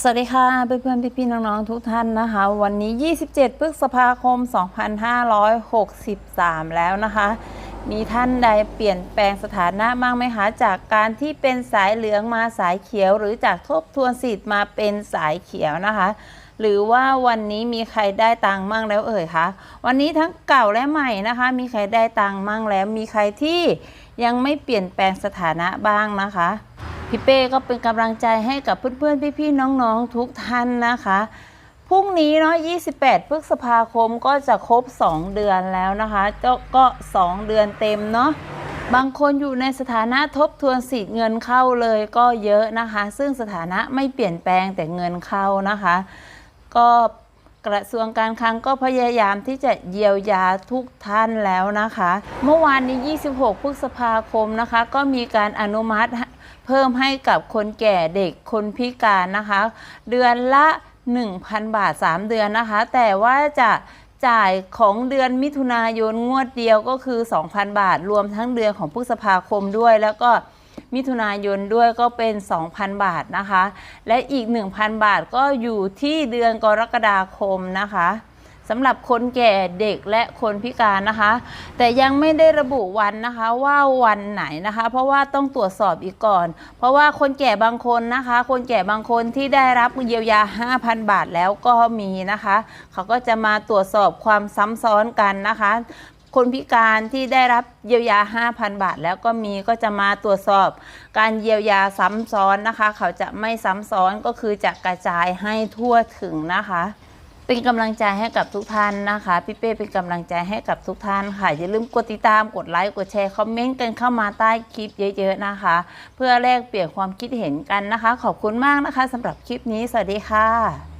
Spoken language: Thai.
สวัสดีค่ะเพื่อนๆพี่ๆน้องๆทุกท่านนะคะ วันนี้ 27 พฤษภาคม 2563 แล้วนะคะ มีท่านใดเปลี่ยนแปลงสถานะบ้างไหมคะจากการที่เป็นสายเหลืองมาสายเขียว หรือจากทบทวนสิทธิ์มาเป็นสายเขียวนะคะ หรือว่าวันนี้มีใครได้ตังค์มั่งแล้วเอ่ยคะวันนี้ทั้งเก่าและใหม่นะคะ มีใครได้ตังค์มั่งแล้วมีใครที่ยังไม่เปลี่ยนแปลงสถานะบ้างนะคะ พี่เป้ก็เป็นกำลังใจให้กับเพื่อนๆ พี่ๆ น้องๆ ทุกท่านนะคะ พรุ่งนี้เนาะ 28 พฤษภาคมก็จะครบ 2 เดือนแล้วนะคะก็ 2 เดือนเต็มเนาะ บางคนอยู่ในสถานะทบทวนสิทธิ์เงินเข้าเลยก็เยอะนะคะ ซึ่งสถานะไม่เปลี่ยนแปลงแต่เงินเข้านะคะ ก็ กระทรวงการคลังก็พยายามที่จะเยียวยาทุกท่านแล้วนะคะ เมื่อวานนี้ 26 พฤษภาคมนะคะ ก็มีการอนุมัติเพิ่มให้กับคนแก่เด็กคนพิการนะคะ เดือนละ 1,000 บาท 3 เดือนนะคะ แต่ว่าจะจ่ายของเดือนมิถุนายนงวดเดียวก็คือ 2,000 บาท รวมทั้งเดือนของพฤษภาคมด้วย แล้วก็ มิถุนายนด้วยก็เป็น 2,000 บาทนะคะ และอีก 1,000 บาทก็อยู่ที่เดือนกรกฎาคมนะคะสำหรับคนแก่เด็กและคนพิการนะคะ แต่ยังไม่ได้ระบุวันนะคะว่าวันไหนนะคะ เพราะว่าต้องตรวจสอบอีกก่อน เพราะว่าคนแก่บางคนนะคะ คนแก่บางคนที่ได้รับเยียวยา 5,000 บาทแล้วก็มีนะคะ เขาก็จะมาตรวจสอบความซ้ำซ้อนกันนะคะ คนพิการที่ได้รับเยียวยา 5,000 บาท แล้วก็มีก็จะมาตรวจสอบ การเยียวยาซ้ำซ้อนนะคะ เขาจะไม่ซ้ำซ้อนก็คือจะกระจายให้ทั่วถึงนะคะเป็นกำลังใจให้กับทุกท่านนะคะ พี่เป้เป็นกำลังใจให้กับทุกท่านค่ะ อย่าลืมกดติดตามกดไลค์กดแชร์คอมเมนต์กันเข้ามาใต้คลิปเยอะๆนะคะ เพื่อแลกเปลี่ยนความคิดเห็นกันนะคะ ขอบคุณมากนะคะสำหรับคลิปนี้ สวัสดีค่ะ